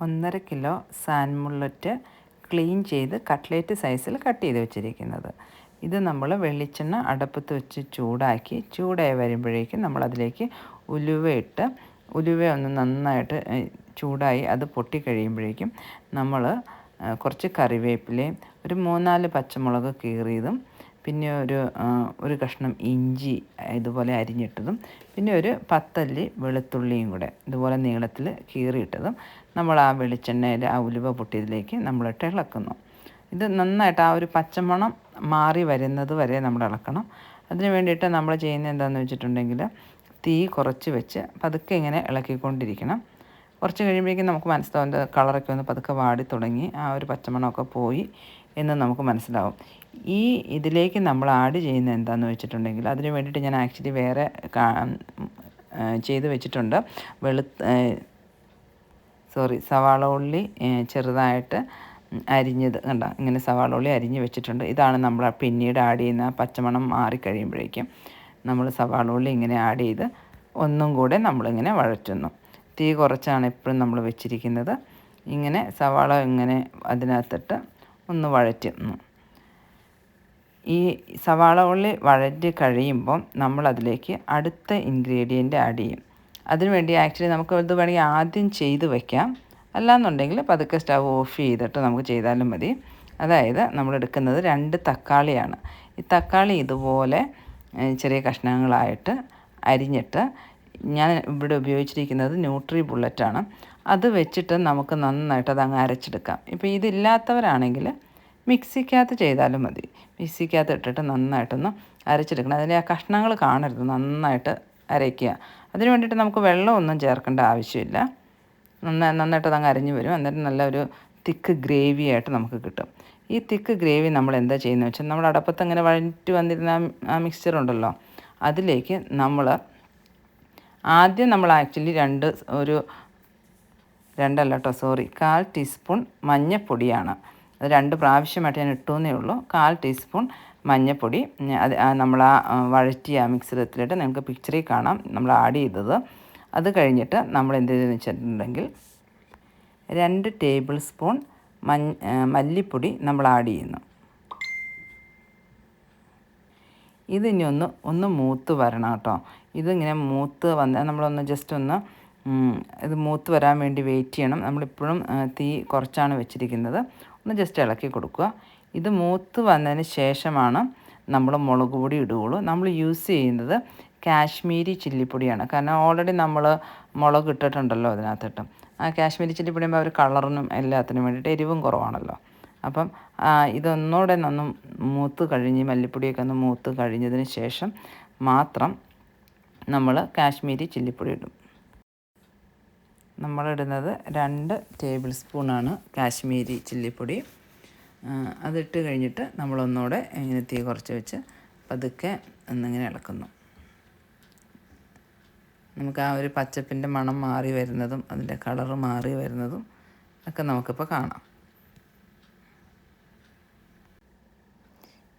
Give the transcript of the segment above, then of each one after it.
ഒന്നര kilo സാൻമുള്ളറ്റ് clean ചെയ്ത് cutlet സൈസിൽ കട്ട് ചെയ്ത് വെച്ചിരിക്കുന്നത്. ഇത് നമ്മൾ വെളിച്ചെണ്ണ അടുപ്പത്ത് വെച്ച് ചൂടാക്കി ചൂടായി വരുമ്പോഴേക്കും നമ്മളതിലേക്ക് ഉലുവയിട്ട് ഉലുവ ഒന്ന് നന്നായിട്ട് ചൂടായി അത് പൊട്ടിക്കഴിയുമ്പോഴേക്കും നമ്മൾ കുറച്ച് കറിവേപ്പിലയും ഒരു മൂന്നാൽ പച്ചമുളക് കീറിയതും പിന്നെ ഒരു ഒരു കഷ്ണം ഇഞ്ചി ഇതുപോലെ അരിഞ്ഞിട്ടതും പിന്നെ ഒരു പത്തല്ലി വെളുത്തുള്ളിയും കൂടെ ഇതുപോലെ നീളത്തിൽ കീറിയിട്ടതും നമ്മൾ ആ വെളിച്ചെണ്ണയിൽ ആ ഉലുവ പൊട്ടിയതിലേക്ക് നമ്മളിട്ട് ഇളക്കുന്നു. ഇത് നന്നായിട്ട് ആ ഒരു പച്ചമണം മാറി വരുന്നത് വരെ നമ്മൾ ഇളക്കണം. അതിന് വേണ്ടിയിട്ട് നമ്മൾ ചെയ്യുന്നത് എന്താണെന്ന് വെച്ചിട്ടുണ്ടെങ്കിൽ തീ കുറച്ച് വെച്ച് പതുക്കെ ഇങ്ങനെ ഇളക്കിക്കൊണ്ടിരിക്കണം. കുറച്ച് കഴിയുമ്പോഴേക്കും നമുക്ക് മനസ്സിലാവും കളറൊക്കെ ഒന്ന് പതുക്കെ വാടി തുടങ്ങി ആ ഒരു പച്ചമണമൊക്കെ പോയി. എന്ന് നമുക്ക് മനസ്സിലാവും. ഈ ഇതിലേക്ക് നമ്മൾ ആഡ് ചെയ്യുന്ന എന്താണെന്ന് വെച്ചിട്ടുണ്ടെങ്കിൽ അതിന് വേണ്ടിയിട്ട് ഞാൻ ആക്ച്വലി വേറെ ചെയ്ത് വെച്ചിട്ടുണ്ട്. വെളു സോറി സവാള ഉള്ളി ചെറുതായിട്ട് അരിഞ്ഞത് കണ്ട ഇങ്ങനെ സവാള ഉള്ളി അരിഞ്ഞ് വെച്ചിട്ടുണ്ട്. ഇതാണ് നമ്മൾ പിന്നീട് ആഡ് ചെയ്യുന്ന പച്ചമണം മാറിക്കഴിയുമ്പോഴേക്കും നമ്മൾ സവാള ഉള്ളി ഇങ്ങനെ ആഡ് ചെയ്ത് ഒന്നും കൂടെ നമ്മളിങ്ങനെ വഴറ്റുന്നു. തീ കുറച്ചാണ് എപ്പോഴും നമ്മൾ വെച്ചിരിക്കുന്നത്. ഇങ്ങനെ സവാള ഇങ്ങനെ അതിനകത്തിട്ട് ഒന്ന് വഴറ്റുന്നു. ഈ സവാള ഉള്ളി വഴറ്റി കഴിയുമ്പം നമ്മളതിലേക്ക് അടുത്ത ഇൻഗ്രീഡിയന്റ് ആഡ് ചെയ്യും. അതിനുവേണ്ടി ആക്ച്വലി നമുക്ക് ഇത് വേണമെങ്കിൽ ആദ്യം ചെയ്ത് വയ്ക്കാം അല്ലാന്നുണ്ടെങ്കിൽ പതുക്കെ സ്റ്റവ് ഓഫ് ചെയ്തിട്ട് നമുക്ക് ചെയ്താലും മതി. അതായത് നമ്മൾ എടുക്കുന്നത് രണ്ട് തക്കാളിയാണ്. ഈ തക്കാളി ഇതുപോലെ ചെറിയ കഷ്ണങ്ങളായിട്ട് അരിഞ്ഞിട്ട് ഞാൻ ഇവിടെ ഉപയോഗിച്ചിരിക്കുന്നത് ന്യൂട്രി ബുള്ളറ്റാണ്. അത് വെച്ചിട്ട് നമുക്ക് നന്നായിട്ട് അത് അങ്ങ് അരച്ചെടുക്കാം. ഇപ്പോൾ ഇതില്ലാത്തവരാണെങ്കിൽ മിക്സിക്കകത്ത് ചെയ്താലും മതി. മിക്സിക്കകത്ത് ഇട്ടിട്ട് നന്നായിട്ടൊന്ന് അരച്ചെടുക്കണം. അതിലെ ആ കഷ്ണങ്ങൾ കാണരുത്. നന്നായിട്ട് അരയ്ക്കുക. അതിന് വേണ്ടിയിട്ട് നമുക്ക് വെള്ളമൊന്നും ചേർക്കേണ്ട ആവശ്യമില്ല. നന്നായി നന്നായിട്ട് അതങ്ങ് അരഞ്ഞു വരും. അന്നേരം നല്ലൊരു തിക്ക് ഗ്രേവി ആയിട്ട് നമുക്ക് കിട്ടും. ഈ തിക്ക് ഗ്രേവി നമ്മൾ എന്താ ചെയ്യുന്നത് വെച്ചാൽ നമ്മൾ അടപ്പത്ത് അങ്ങനെ വഴറ്റി വന്നിരുന്ന ആ മിക്സ്ചർ ഉണ്ടല്ലോ അതിലേക്ക് നമ്മൾ ആദ്യം നമ്മൾ ആക്ച്വലി രണ്ട് ഒരു രണ്ടല്ല കേട്ടോ സോറി കാൽ ടീസ്പൂൺ മഞ്ഞപ്പൊടിയാണ്. അത് രണ്ട് പ്രാവശ്യമായിട്ട് ഞാൻ ഇട്ടുവെന്നേ ഉള്ളൂ. കാൽ ടീസ്പൂൺ മഞ്ഞൾപ്പൊടി അത് നമ്മൾ ആ വഴറ്റിയ മിക്സിലെത്തിലിട്ട് നിങ്ങൾക്ക് പിക്ചറിൽ കാണാം. നമ്മൾ ആഡ് ചെയ്തത്. അത് കഴിഞ്ഞിട്ട് നമ്മൾ എന്ത് ചെയ്തെന്ന് വെച്ചിട്ടുണ്ടെങ്കിൽ രണ്ട് ടേബിൾ സ്പൂൺ മഞ്ഞ മല്ലിപ്പൊടി നമ്മൾ ആഡ് ചെയ്യുന്നു. ഇതിനി ഒന്ന് ഒന്ന് മൂത്ത് വരണം കേട്ടോ ഇതിങ്ങനെ മൂത്ത് വന്ന് നമ്മളൊന്ന് ജസ്റ്റ് ഒന്ന് ഇത് മൂത്ത് വരാൻ വേണ്ടി വെയിറ്റ് ചെയ്യണം. നമ്മളിപ്പോഴും തീ കുറച്ചാണ് വെച്ചിരിക്കുന്നത്. ഒന്ന് ജസ്റ്റ് ഇളക്കി കൊടുക്കുക. ഇത് മൂത്ത് വന്നതിന് ശേഷമാണ് നമ്മൾ മുളക് പൊടി ഇടുകയുള്ളൂ. നമ്മൾ യൂസ് ചെയ്യുന്നത് കാശ്മീരി ചില്ലിപ്പൊടിയാണ്. കാരണം ഓൾറെഡി നമ്മൾ മുളക് ഇട്ടിട്ടുണ്ടല്ലോ അതിനകത്തിട്ട്. ആ കാശ്മീരി ചില്ലിപ്പൊടി ആകുമ്പോൾ ഒരു കളറിനും എല്ലാത്തിനും വേണ്ടിയിട്ട് എരിവും കുറവാണല്ലോ. അപ്പം ഇതൊന്നുകൂടെ ഒന്ന് മൂത്ത് കഴിഞ്ഞ് മല്ലിപ്പൊടിയൊക്കെ ഒന്ന് മൂത്ത് കഴിഞ്ഞതിന് ശേഷം മാത്രം നമ്മൾ കാശ്മീരി ചില്ലിപ്പൊടി ഇടും. നമ്മളിടുന്നത് രണ്ട് ടേബിൾ സ്പൂണാണ് കാശ്മീരി ചില്ലിപ്പൊടി. അതിട്ട് കഴിഞ്ഞിട്ട് നമ്മളൊന്നുകൂടെ ഇങ്ങനെ തീ കുറച്ച് വെച്ച് പതുക്കെ ഒന്നിങ്ങനെ ഇളക്കുന്നു. നമുക്ക് ആ ഒരു പച്ചപ്പിന്റെ മണം മാറി വരുന്നതും അതിന്റെ കളറ് മാറി വരുന്നതും ഒക്കെ നമുക്കിപ്പോൾ കാണാം.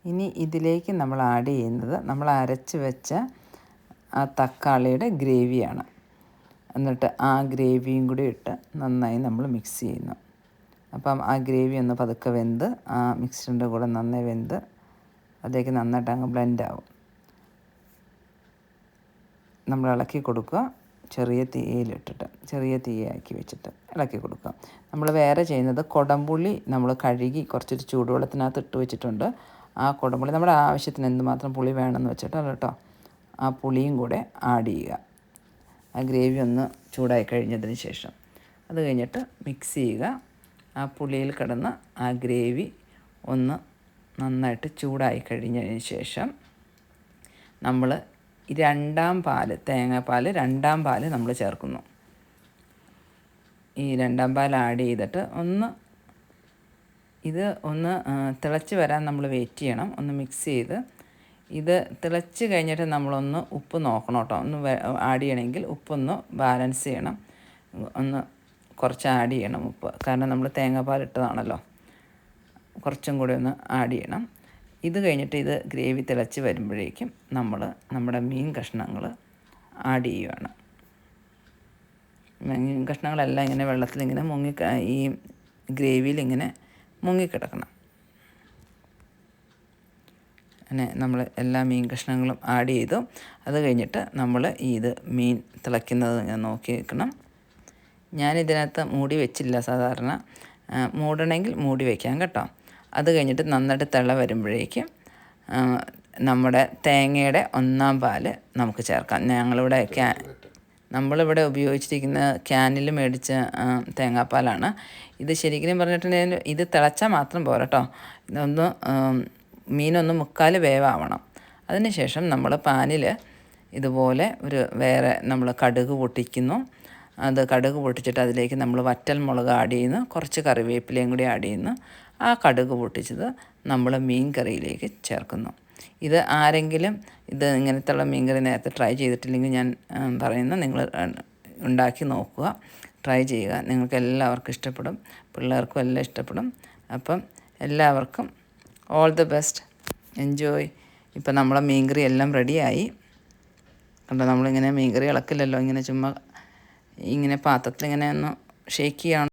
ഇനി ഇതിലേക്ക് നമ്മൾ ആഡ് ചെയ്യുന്നത് നമ്മൾ അരച്ച് വെച്ച ആ തക്കാളിയുടെ ഗ്രേവിയാണ്. എന്നിട്ട് ആ ഗ്രേവിയും കൂടി ഇട്ട് നന്നായി നമ്മൾ മിക്സ് ചെയ്യുന്നു. അപ്പം ആ ഗ്രേവി ഒന്ന് പതുക്കെ വെന്ത് ആ മിക്സിന്റെ കൂടെ നന്നായി വെന്ത് അതിലേക്ക് നന്നായിട്ട് അങ്ങ് ബ്ലെൻഡ് ആവും. നമ്മൾ ഇളക്കി കൊടുക്കുക ചെറിയ തീയിലിട്ടിട്ട് ചെറിയ തീയാക്കി വെച്ചിട്ട് ഇളക്കി കൊടുക്കുക. നമ്മൾ വേറെ ചെയ്യുന്നത് കുടംപുള്ളി നമ്മൾ കഴുകി കുറച്ചൊരു ചൂടുവെള്ളത്തിനകത്ത് ഇട്ട് വെച്ചിട്ടുണ്ട്. ആ കുടംപുള്ളി നമ്മുടെ ആവശ്യത്തിന് എന്തുമാത്രം പുളി വേണമെന്ന് വെച്ചിട്ട് കേട്ടോ. ആ പുളിയും കൂടെ ആഡ് ചെയ്യുക. ആ ഗ്രേവി ഒന്ന് ചൂടായി കഴിഞ്ഞതിന് ശേഷം. അത് കഴിഞ്ഞിട്ട് മിക്സ് ചെയ്യുക. ആ പുളിയിൽ കിടന്ന് ആ ഗ്രേവി ഒന്ന് നന്നായിട്ട് ചൂടായി കഴിഞ്ഞതിന് ശേഷം നമ്മൾ രണ്ടാം പാൽ തേങ്ങാപ്പാൽ രണ്ടാം പാൽ നമ്മൾ ചേർക്കുന്നു. ഈ രണ്ടാം പാൽ ആഡ് ചെയ്തിട്ട് ഒന്ന് ഇത് ഒന്ന് തിളച്ച് വരാൻ നമ്മൾ വെയിറ്റ് ചെയ്യണം. ഒന്ന് മിക്സ് ചെയ്ത് ഇത് തിളച്ച് കഴിഞ്ഞിട്ട് നമ്മളൊന്ന് ഉപ്പ് നോക്കണം കേട്ടോ. ഒന്ന് ആഡ് ചെയ്യണമെങ്കിൽ ഉപ്പൊന്ന് ബാലൻസ് ചെയ്യണം. ഒന്ന് കുറച്ച് ആഡ് ചെയ്യണം ഉപ്പ്. കാരണം നമ്മൾ തേങ്ങാപ്പാൽ ഇട്ടതാണല്ലോ. കുറച്ചും കൂടി ഒന്ന് ആഡ് ചെയ്യണം. ഇത് കഴിഞ്ഞിട്ട് ഇത് ഗ്രേവി തിളച്ച് വരുമ്പോഴേക്കും നമ്മൾ നമ്മുടെ മീൻ കഷ്ണങ്ങൾ ആഡ് ചെയ്യുകയാണ് മീൻ കഷ്ണങ്ങളെല്ലാം ഇങ്ങനെ വെള്ളത്തിൽ ഇങ്ങനെ മുങ്ങി ഈ ഗ്രേവിയിൽ ഇങ്ങനെ മുങ്ങിക്കിടക്കണം. അങ്ങനെ നമ്മൾ എല്ലാ മീൻ കഷ്ണങ്ങളും ആഡ് ചെയ്തു. അത് കഴിഞ്ഞിട്ട് നമ്മൾ ഈ ഇത് മീൻ തിളയ്ക്കുന്നത് ഇങ്ങനെ നോക്കി വെക്കണം. ഞാനിതിനകത്ത് മൂടി വെച്ചില്ല സാധാരണ. മൂടണമെങ്കിൽ മൂടി വയ്ക്കാം കേട്ടോ. അത് കഴിഞ്ഞിട്ട് നന്നായിട്ട് തിള വരുമ്പോഴേക്കും നമ്മുടെ തേങ്ങയുടെ ഒന്നാം പാൽ നമുക്ക് ചേർക്കാം. ഞങ്ങളിവിടെ ക്യാ നമ്മളിവിടെ ഉപയോഗിച്ചിരിക്കുന്ന ക്യാനിൽ മേടിച്ച തേങ്ങാപ്പാലാണ്. ഇത് ശരിക്കും പറഞ്ഞിട്ടുണ്ടെങ്കിൽ ഇത് തിളച്ചാൽ മാത്രം പോരാട്ടോ ഇതൊന്ന് മീനൊന്ന് മുക്കാൽ വേവാവണം. അതിനുശേഷം നമ്മൾ പാനിൽ ഇതുപോലെ ഒരു വേറെ നമ്മൾ കടുക് പൊട്ടിക്കുന്നു. അത് കടുക് പൊട്ടിച്ചിട്ട് അതിലേക്ക് നമ്മൾ വറ്റൽ മുളക് ആഡ് ചെയ്യുന്നു. കുറച്ച് കറിവേപ്പിലയും കൂടി ആഡ് ചെയ്യുന്നു. ആ കടുക് പൊട്ടിച്ചത് നമ്മൾ മീൻ കറിയിലേക്ക് ചേർക്കുന്നു. ഇത് ആരെങ്കിലും ഇത് ഇങ്ങനത്തുള്ള മീൻ കറി നേരത്തെ ട്രൈ ചെയ്തിട്ടില്ലെങ്കിൽ ഞാൻ പറയുന്നു. നിങ്ങൾ ഉണ്ടാക്കി നോക്കുക. ട്രൈ ചെയ്യുക. നിങ്ങൾക്ക് എല്ലാവർക്കും ഇഷ്ടപ്പെടും. പിള്ളേർക്കും എല്ലാം ഇഷ്ടപ്പെടും. അപ്പം എല്ലാവർക്കും ഓൾ ദി ബെസ്റ്റ് എൻജോയ് ഇപ്പം നമ്മളെ മീൻകറി എല്ലാം റെഡിയായി കണ്ടോ നമ്മളിങ്ങനെ മീൻകറി ഇളക്കില്ലല്ലോ. ഇങ്ങനെ ചുമ്മാ ഇങ്ങനെ പാത്രത്തിൽ ഇങ്ങനെ ഒന്ന് ഷേക്ക് ചെയ്യണം.